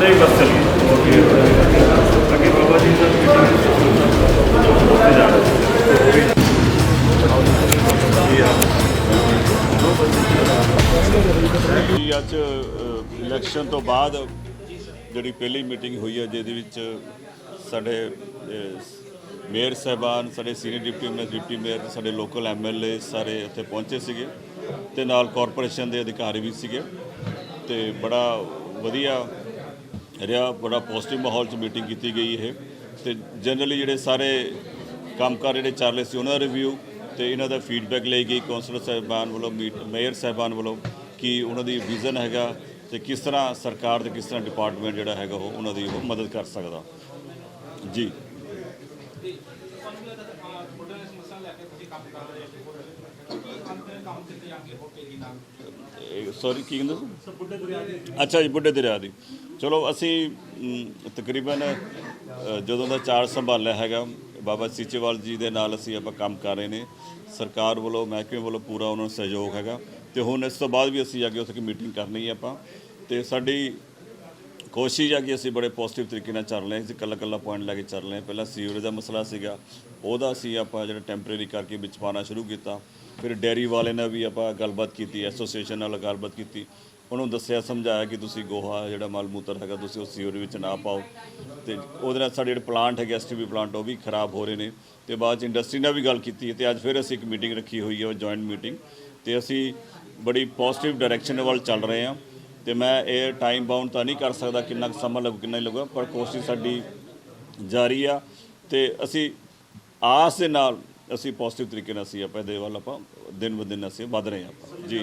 ਨਹੀਂ ਬਸ ਚਲੀਏ ਅੱਗੇ ਬਾਬਾ ਜੀ ਦਾ ਉੱਥੇ ਜਾ ਜੀ, ਅੱਜ ਇਲੈਕਸ਼ਨ ਤੋਂ ਬਾਅਦ ਜਿਹੜੀ ਪਹਿਲੀ ਮੀਟਿੰਗ ਹੋਈ ਹੈ, ਜਿਹਦੇ ਵਿੱਚ ਸਾਡੇ ਮੇਅਰ ਸਾਹਿਬਾਨ, ਸਾਡੇ senior deputy mayor deputy mayor ਸਾਡੇ ਲੋਕਲ ਐਮਐਲਏ ਸਾਰੇ ਇੱਥੇ ਪਹੁੰਚੇ ਸੀਗੇ ਤੇ ਨਾਲ ਕਾਰਪੋਰੇਸ਼ਨ ਦੇ ਅਧਿਕਾਰੀ ਵੀ ਸੀਗੇ ਤੇ ਬੜਾ ਵਧੀਆ ਰਿਹਾ, ਬੜਾ ਪੋਜ਼ਿਟਿਵ ਮਾਹੌਲ 'ਚ ਮੀਟਿੰਗ ਕੀਤੀ ਗਈ ਇਹ। ਤੇ ਜਨਰਲੀ ਜਿਹੜੇ ਸਾਰੇ ਕੰਮਕਾਰ ਜਿਹੜੇ ਚੱਲ ਰਹੇ ਸੀ, ਉਹਨਾਂ ਦਾ ਰਿਵਿਊ ਤੇ ਇਹਨਾਂ ਦਾ ਫੀਡਬੈਕ ਲਈ ਗਈ ਕੌਂਸਲਰ ਸਾਹਿਬਾਨ ਵੱਲੋਂ, ਮੀਟ ਮੇਅਰ ਸਾਹਿਬਾਨ ਵੱਲੋਂ ਕਿ ਉਹਨਾਂ ਦੀ ਵਿਜ਼ਨ ਹੈਗਾ ਤੇ ਕਿਸ ਤਰ੍ਹਾਂ ਸਰਕਾਰ ਤੇ ਕਿਸ ਤਰ੍ਹਾਂ ਡਿਪਾਰਟਮੈਂਟ ਜਿਹੜਾ ਹੈਗਾ ਉਹ ਉਹਨਾਂ ਦੀ ਉਹ ਮਦਦ ਕਰ ਸਕਦਾ। ਜੀ। ਸੌਰੀ ਕੀ ਕਹਿੰਦੇ ਸੀ? ਅੱਛਾ ਜੀ ਬੁੱਢੇ ਦਰਿਆ ਦੀ। ਚਲੋ ਅਸੀਂ ਮ, ਤਕਰੀਬਨ ਅ, ਜਦੋਂ ਦਾ ਚਾਰ ਸੰਭਾਲਿਆ ਹੈਗਾ ਬਾਬਾ ਸੀਚੇਵਾਲ ਜੀ ਦੇ ਨਾਲ ਅਸੀਂ ਆਪਾਂ ਕੰਮ ਕਰ ਰਹੇ ਨੇ। ਸਰਕਾਰ ਵੱਲੋਂ ਮਹਿਕਮੇ ਵੱਲੋਂ ਪੂਰਾ ਉਹਨਾਂ ਨੂੰ ਸਹਿਯੋਗ ਹੈਗਾ। ਤੇ ਹੁਣ ਇਸ ਤੋਂ ਬਾਅਦ ਵੀ ਅਸੀਂ ਅੱਗੇ ਉੱਥੇ ਮੀਟਿੰਗ ਕਰਨੀ ਹੈ ਆਪਾਂ। ਤੇ ਸਾਡੀ ਕੋਸ਼ਿਸ਼ ਆ ਕਿ ਅਸੀਂ ਬੜੇ ਪੋਜ਼ਿਟਿਵ ਤਰੀਕੇ ਨਾਲ ਚੱਲ ਰਹੇ ਹਾਂ। ਅਸੀਂ ਇਕੱਲਾ ਇਕੱਲਾ ਪੁਆਇੰਟ ਲੈ ਕੇ ਚੱਲ ਰਹੇ ਹਾਂ। ਪਹਿਲਾਂ ਸੀਵਰੇਜ ਦਾ ਮਸਲਾ ਸੀਗਾ। ਉਹਦਾ ਅਸੀਂ ਆਪਾਂ ਜਿਹੜਾ ਟੈਂਪਰੇਰੀ ਕਰਕੇ ਵਿੱਚ ਪਾਉਣਾ ਸ਼ੁਰੂ ਕੀਤਾ। ਫਿਰ ਡੈਰੀ ਵਾਲੇ ਨਾਲ ਵੀ ਆਪਾਂ ਗੱਲਬਾਤ ਕੀਤੀ, ਐਸੋਸੀਏਸ਼ਨ ਨਾਲ ਗੱਲਬਾਤ ਕੀਤੀ। ਉਹਨੂੰ ਦੱਸਿਆ, ਸਮਝਾਇਆ ਕਿ ਤੁਸੀਂ ਗੋਹਾ ਜਿਹੜਾ ਮਲ ਮੂਤਰ ਹੈਗਾ, ਤੁਸੀਂ ਉਹ ਸੀਵਰੇਜ ਵਿੱਚ ਨਾ ਪਾਓ। ਤੇ ਉਹਦੇ ਨਾਲ ਸਾਡੇ ਜਿਹੜੇ ਪਲਾਂਟ ਹੈਗੇ ਐਸਟੀਬੀ ਪਲਾਂਟ, ਉਹ ਵੀ ਖਰਾਬ ਹੋ ਰਹੇ ਨੇ। ਤੇ ਬਾਅਦ ਚ ਇੰਡਸਟਰੀ ਨਾਲ ਵੀ ਗੱਲ ਕੀਤੀ ਹੈ ਤੇ ਅੱਜ ਫਿਰ ਅਸੀਂ ਇੱਕ ਮੀਟਿੰਗ ਰੱਖੀ ਹੋਈ ਹੈ ਜੁਆਇੰਟ ਮੀਟਿੰਗ ਤੇ ਅਸੀਂ ਬੜੀ ਪੋਜ਼ਿਟਿਵ ਡਾਇਰੈਕਸ਼ਨ ਵੱਲ ਚੱਲ ਰਹੇ ਹਾਂ। ਤੇ ਮੈਂ ਇਹ ਟਾਈਮ ਬਾਉਂਡ ਤਾਂ ਨਹੀਂ ਕਰ ਸਕਦਾ ਕਿੰਨਾ ਕੁ ਸਮਾਂ ਲੱਗੂ, ਕਿੰਨਾ ਨਹੀਂ ਲੱਗੂਗਾ, ਪਰ ਕੋਸ਼ਿਸ਼ ਸਾਡੀ ਜਾਰੀ ਆ। ਤੇ ਅਸੀਂ ਆਸ ਦੇ ਨਾਲ ਅਸੀਂ ਪੋਜ਼ਿਟਿਵ ਤਰੀਕੇ ਨਾਲ ਅਸੀਂ ਆਪਾਂ ਇਹਦੇ ਵੱਲ ਆਪਾਂ ਦਿਨ ਬ ਦਿਨ ਅਸੀਂ ਵੱਧ ਰਹੇ ਹਾਂ ਆਪਾਂ। ਜੀ।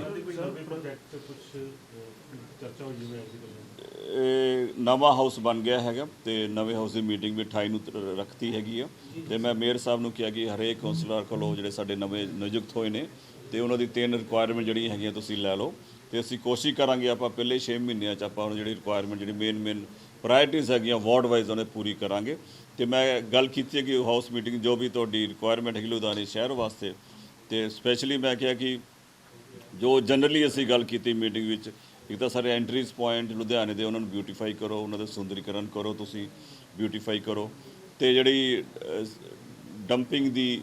ਇਹ ਨਵਾਂ ਹਾਊਸ ਬਣ ਗਿਆ ਹੈਗਾ ਤੇ ਨਵੇਂ ਹਾਊਸ ਦੀ ਮੀਟਿੰਗ ਵੀ 28 ਨੂੰ ਰੱਖਤੀ ਹੈਗੀ ਆ। ਤੇ ਮੈਂ ਮੇਅਰ ਸਾਹਿਬ ਨੂੰ ਕਿਹਾ ਕਿ ਹਰੇਕ ਕਾਉਂਸਲਰ ਕੋਲੋਂ ਜਿਹੜੇ ਸਾਡੇ ਨਵੇਂ ਨਿਯੁਕਤ ਹੋਏ ਨੇ ਤੇ ਉਹਨਾਂ ਦੀ ਤਿੰਨ ਰਿਕੁਆਇਰਮੈਂਟ ਜਿਹੜੀਆਂ ਹੈਗੀਆਂ ਤੁਸੀਂ ਲੈ ਲਓ। ਤੇ ਅਸੀਂ ਕੋਸ਼ਿਸ਼ ਕਰਾਂਗੇ ਆਪਾਂ ਪਹਿਲੇ 6 ਮਹੀਨਿਆਂ ਚ ਆਪਾਂ ਉਹਨਾਂ ਜਿਹੜੀ ਰਿਕੁਆਇਰਮੈਂਟ ਜਿਹੜੀ ਮੇਨ ਮੇਨ ਪ੍ਰਾਇੋਰਟੀਜ਼ ਹੈਗੀਆਂ ਵਾਰਡ ਵਾਈਜ਼ ਉਹਨੇ ਪੂਰੀ ਕਰਾਂਗੇ। ਤੇ ਮੈਂ ਗੱਲ ਕੀਤੀ ਹੈ ਕਿ ਹਾਊਸ ਮੀਟਿੰਗ ਜੋ ਵੀ ਤੁਹਾਡੀ ਰਿਕੁਆਇਰਮੈਂਟ ਹੈਗੀ ਲੁਧਿਆਣੇ ਸ਼ਹਿਰ ਵਾਸਤੇ, ਤੇ ਸਪੈਸ਼ਲੀ ਮੈਂ ਕਿਹਾ ਕਿ ਜੋ ਜਨਰਲੀ ਅਸੀਂ ਗੱਲ ਕੀਤੀ ਮੀਟਿੰਗ ਵਿੱਚ, ਇੱਕ ਤਾਂ ਸਾਰੇ ਐਂਟਰੀਜ਼ ਪੁਆਇੰਟ ਲੁਧਿਆਣੇ ਦੇ, ਉਹਨਾਂ ਨੂੰ ਬਿਊਟੀਫਾਈ ਕਰੋ, ਉਹਨਾਂ ਦਾ ਸੁੰਦਰੀਕਰਨ ਕਰੋ ਤੁਸੀਂ ਬਿਊਟੀਫਾਈ ਕਰੋ, ਤੇ ਜਿਹੜੀ ਡੰਪਿੰਗ ਦੀ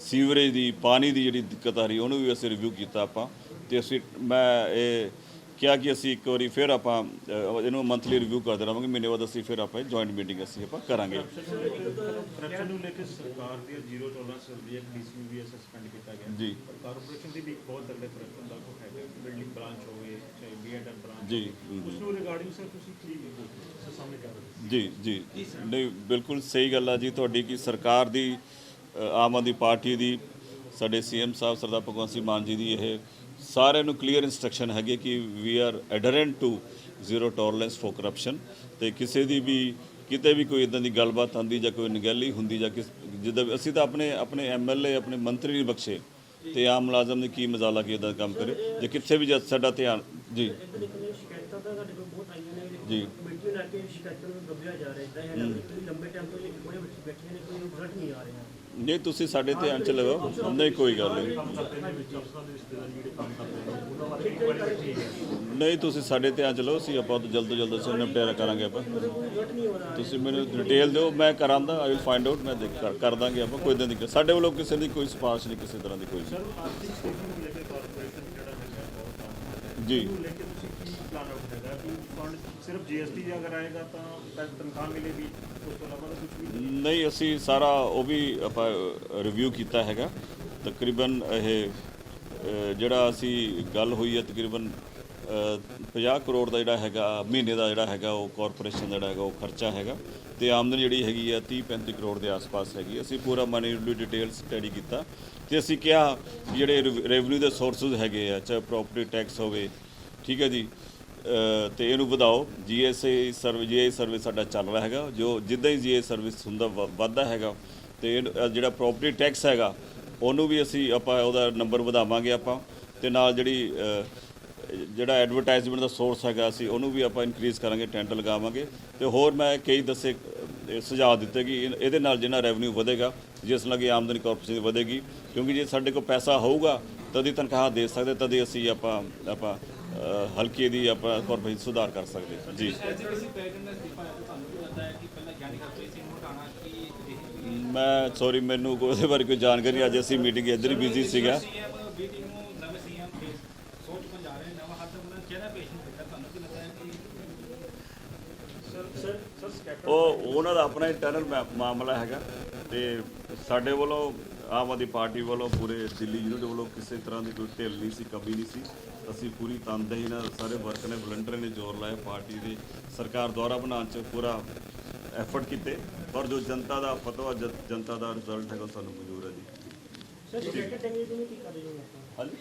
ਸੀਵਰੇਜ ਦੀ, ਪਾਣੀ ਦੀ ਜਿਹੜੀ ਦਿੱਕਤ ਆ ਰਹੀ, ਉਹਨੂੰ ਵੀ ਅਸੀਂ ਰਿਵਿਊ ਕੀਤਾ ਆਪਾਂ, ਤੇ ਅਸੀਂ, ਮੈਂ ਇਹ ਕਿਹਾ ਕਿ ਅਸੀਂ ਇੱਕ ਵਾਰੀ ਫਿਰ ਆਪਾਂ ਇਹਨੂੰ ਮੰਥਲੀ ਰਿਵਿਊ ਕਰਦੇ ਰਹਾਂਗੇ ਮਹੀਨੇ ਬਾਅਦ ਅਸੀਂ ਫਿਰ ਆਪਾਂ ਜੁਆਇੰਟ ਮੀਟਿੰਗ ਅਸੀਂ ਆਪਾਂ ਕਰਾਂਗੇ। ਕਰਪਸ਼ਨ ਨੂੰ ਲੈ ਕੇ ਸਰਕਾਰ ਦੀ ਜ਼ੀਰੋ ਟੋਲਰੈਂਸ ਹੁੰਦੀ ਹੈ ਡੀਸੀ ਵੀ ਸਸਪੈਂਡ ਕੀਤਾ ਗਿਆ। ਜੀ। ਪਰ ਕਾਰਪੋਰੇਸ਼ਨ ਦੀ ਵੀ ਇੱਕ ਬਹੁਤ ਤਗੜੇ ਕਰਪਸ਼ਨ ਦਾ ਕੋ ਹੈਗਾ ਬਿਲਡਿੰਗ ਬ੍ਰਾਂਚ ਹੋਵੇ ਚਾਹੇ ਬੀਐਡਐਮ ਬ੍ਰਾਂਚ ਜੀ ਉਸ ਨੂੰ ਰਿਗਾਰਡਿੰਗ ਸਰ ਤੁਸੀਂ ਕੀ ਸਰ ਸਾਹਮਣੇ ਕਰ ਰਹੇ ਜੀ ਜੀ। ਨਹੀਂ ਬਿਲਕੁਲ ਸਹੀ ਗੱਲ ਆ ਜੀ ਤੁਹਾਡੀ ਕਿ ਸਰਕਾਰ ਦੀ ਅ, ਆਮ ਆਦਮੀ ਪਾਰਟੀ ਦੀ ਸਾਡੇ ਸੀਐਮ ਸਾਹਿਬ ਸਰਦਾਰ ਭਗਵੰਤ ਸਿੰਘ ਮਾਨ ਜੀ ਦੀ ਇਹ ਸਾਰਿਆਂ ਨੂੰ ਕਲੀਅਰ ਇਨਸਟਰਕਸ਼ਨ ਹੈਗੇ ਕਿ we are adherent to zero tolerance for corruption ਤੇ ਕਿਸੇ ਦੀ ਵੀ ਕਿਤੇ ਵੀ ਕੋਈ ਇਦਾਂ ਦੀ ਗੱਲਬਾਤ ਆਉਂਦੀ ਜਾਂ ਕੋਈ ਨਿਗਹਿਲੀ ਹੁੰਦੀ ਜਾਂ ਕਿਸ ਜਿੱਦਾਂ ਅਸੀਂ ਤਾਂ ਆਪਣੇ ਆਪਣੇ ਐਮਐਲਏ ਆਪਣੇ ਮੰਤਰੀ ਨਹੀਂ ਬਖਸ਼ੇ ਤੇ ਆਮ ਮੁਲਾਜ਼ਮ ਨੇ ਕੀ ਮਜ਼ਾਲਾ ਕੀ ਇਦਾਂ ਕੰਮ ਕਰੇ? ਜੇ ਕਿੱਥੇ ਵੀ ਜਦ ਸਾਡਾ ਧਿਆਨ ਜੀ। ਜੀ। ਕਮੇਟੀ ਨਾਲ ਕੇ ਸ਼ਿਕਾਇਤਾਂ ਨੂੰ ਦਬਿਆ ਜਾ ਰਿਹਾ ਇਦਾਂ ਹੈ ਨਾ ਕਿ ਕੋਈ ਲੰਬੇ ਟਾਈਮ ਤੋਂ ਇਹ ਕੋਲੇ ਬੱਚੇ ਬੈਠੇ ਨੇ ਕੋਈ ਰਿਜ਼ਲਟ ਨਹੀਂ ਆ ਰਿਹਾ। ਨਹੀਂ ਤੁਸੀਂ ਸਾਡੇ ਧਿਆਨ ਚ ਲਗਾਓ ਨਹੀਂ ਕੋਈ ਗੱਲ ਨਹੀਂ। ਦੇ ਨਹੀਂ। ਤੁਸੀਂ ਸਾਡੇ ਧਿਆਨ ਚ ਲਓ ਅਸੀਂ ਆਪਾਂ ਤੋਂ ਜਲਦ ਤੋਂ ਜਲਦ ਅਸੀਂ ਨਿਪਟਾਰਾ ਕਰਾਂਗੇ ਆਪਾਂ। ਤੁਸੀਂ ਮੈਨੂੰ ਡਿਟੇਲ ਦਿਓ ਮੈਂ ਕਰਾਂਦਾ ਆਈ ਵਿਲ ਫਾਈਂਡ ਆਊਟ ਮੈਂ ਦੇਖ ਕਰ- ਕਰ ਦਾਂਗੇ ਆਪਾਂ ਕੋਈ ਇਦਾਂ ਦੀ ਸਾਡੇ ਵੱਲੋਂ ਕਿਸੇ ਦੀ ਕੋਈ ਸਿਫਾਰਿਸ਼ ਨਹੀਂ ਕਿਸੇ ਤਰ੍ਹਾਂ ਦੀ ਕੋਈ ਜੀ। ਪਲਾਨ ਆਊਟ ਹੈਗਾ ਕਿ ਫੰਡ ਸਿਰਫ ਜੀਐਸਟੀ ਜੇ ਅਗਰ ਆਏਗਾ ਤਾਂ ਤਾਂ ਤਨਖਾਹ ਮਿਲੇਗੀ ਉਸ ਤੋਂ ਇਲਾਵਾ ਕੁਝ ਵੀ ਨਹੀਂ। ਅਸੀਂ ਸਾਰਾ ਉਹ ਵੀ ਆਪਾਂ ਰਿਵਿਊ ਕੀਤਾ ਹੈਗਾ। ਤਕਰੀਬਨ ਇਹ ਜਿਹੜਾ ਅਸੀਂ ਗੱਲ ਹੋਈ ਹੈ ਤਕਰੀਬਨ ਅ, 50 ਕਰੋੜ ਦਾ ਜਿਹੜਾ ਹੈਗਾ ਮਹੀਨੇ ਦਾ ਜਿਹੜਾ ਹੈਗਾ ਉਹ ਕਾਰਪੋਰੇਸ਼ਨ ਦਾ ਜਿਹੜਾ ਹੈਗਾ ਉਹ ਖਰਚਾ ਹੈਗਾ। ਤੇ ਆਮਦਨ ਜਿਹੜੀ ਹੈਗੀ ਆ 30 35 ਕਰੋੜ ਦੇ ਆਸ-ਪਾਸ ਹੈਗੀ ਅਸੀਂ ਪੂਰਾ ਮਨੀ ਡਿਟੇਲ ਸਟੱਡੀ ਕੀਤਾ। ਤੇ ਅਸੀਂ ਕਿਹਾ ਵੀ ਜਿਹੜੇ ਰੈਵਨਿਊ ਦੇ ਸੋਰਸਸ ਹੈਗੇ ਆ ਚਾਹੇ ਪ੍ਰਾਪਰਟੀ ਟੈਕਸ ਹੋਵੇ ਠੀਕ ਹੈ ਜੀ। ਤੇ ਇਹਨੂੰ ਵਧਾਓ। ਜੀਐਸਏ ਸਰਵਿਸ ਜੀਆਈ ਸਰਵਿਸ ਸਾਡਾ ਚੱਲ ਰਿਹਾ ਹੈਗਾ। ਜੋ ਜਿੱਦਾਂ ਹੀ ਜੀਆਈ ਸਰਵਿਸ ਹੁੰਦਾ, ਵ- ਵੱਧਦਾ ਹੈਗਾ, ਤੇ ਇਹਨੂੰ- ਜਿਹੜਾ ਪ੍ਰਾਪਰਟੀ ਟੈਕਸ ਹੈਗਾ, ਉਹਨੂੰ ਵੀ ਅਸੀਂ ਆਪਾਂ ਉਹਦਾ ਨੰਬਰ ਵਧਾਵਾਂਗੇ ਆਪਾਂ। ਤੇ ਨਾਲ ਜਿਹੜੀ ਜਿਹੜਾ ਐਡਵਰਟਾਈਜ਼ਮੈਂਟ ਦਾ ਸੋਰਸ ਹੈਗਾ, ਅਸੀਂ ਉਹਨੂੰ ਵੀ ਆਪਾਂ ਇਨਕਰੀਜ਼ ਕਰਾਂਗੇ ਟੈਂਟ ਲਗਾਵਾਂਗੇ। ਤੇ ਹੋਰ ਮੈਂ ਕਈ ਦੱਸੇ ਸੁਝਾਅ ਦਿੱਤੇ ਕਿ ਇਹਦੇ ਨਾਲ ਜਿੰਨਾ ਰੈਵਨਿਊ ਵਧੇਗਾ, ਜਿਸ ਨਾਲ ਕਿ ਆਮਦਨੀ ਕਾਰਪੋਰੇਸ਼ਨ ਵਧੇਗੀ। ਕਿਉਂਕਿ ਜੇ ਸਾਡੇ ਕੋਲ ਪੈਸਾ ਹੋਊਗਾ, ਤਦ ਹੀ ਤਨਖਾਹ ਦੇ ਸਕਦੇ, ਤਦ ਹੀ ਅਸੀਂ ਆਪਾਂ ਆਪਾਂ ਹਲਕੇ ਦੀ ਆਪਾਂ ਕਾਰਪੋਰੇਸ਼ਨ ਸੁਧਾਰ ਕਰ ਸਕਦੇ ਹਾਂ। ਜੀ। ਮੈਂ ਸੌਰੀ ਮੈਨੂੰ ਕੋਈ ਉਹਦੇ ਬਾਰੇ ਕੋਈ ਜਾਣਕਾਰੀ ਅੱਜ ਅਸੀਂ ਮੀਟਿੰਗ ਇੱਧਰ ਹੀ ਬਿਜ਼ੀ ਸੀਗਾ। ਉਹਨਾਂ ਉਹ, ਉਹਨਾਂ ਦਾ ਆਪਣਾ ਇੰਟਰਨਲ ਮਾਮਲਾ ਹੈਗਾ ਤੇ ਸਾਡੇ ਵੱਲੋਂ ਆਮ ਆਦਮੀ ਪਾਰਟੀ ਵੱਲੋਂ ਪੂਰੇ ਦਿੱਲੀ ਯੂਨਿਟ ਵੱਲੋਂ ਕਿਸੇ ਤਰ੍ਹਾਂ ਦੀ ਕੋਈ ਢਿੱਲ ਨਹੀਂ ਸੀ, ਕਮੀ ਨਹੀਂ ਸੀ। ਅਸੀਂ ਪੂਰੀ ਤਨਦੇਹੀ ਨਾਲ ਸਾਰੇ ਵਰਕ ਨੇ ਵਲੰਟਰ ਨੇ ਜ਼ੋਰ ਲਾਇਆ ਪਾਰਟੀ ਦੇ ਸਰਕਾਰ ਦੁਆਰਾ ਬਣਾਉਣ 'ਚ ਪੂਰਾ ਐਫਰਟ ਕੀਤੇ। ਪਰ ਜੋ ਜਨਤਾ ਦਾ ਫਤਵਾ ਜਨਤਾ ਦਾ ਰਿਜ਼ਲਟ ਹੈਗਾ ਸਾਨੂੰ ਮਨਜ਼ੂਰ ਹੈ ਜੀ। ਸਰ ਸੈਕਟਰ ਟੈਕਨੀਕ ਨੂੰ ਕੀ ਕਰ ਰਹੇ ਹੋ? ਆਪਾਂ ਹਾਂਜੀ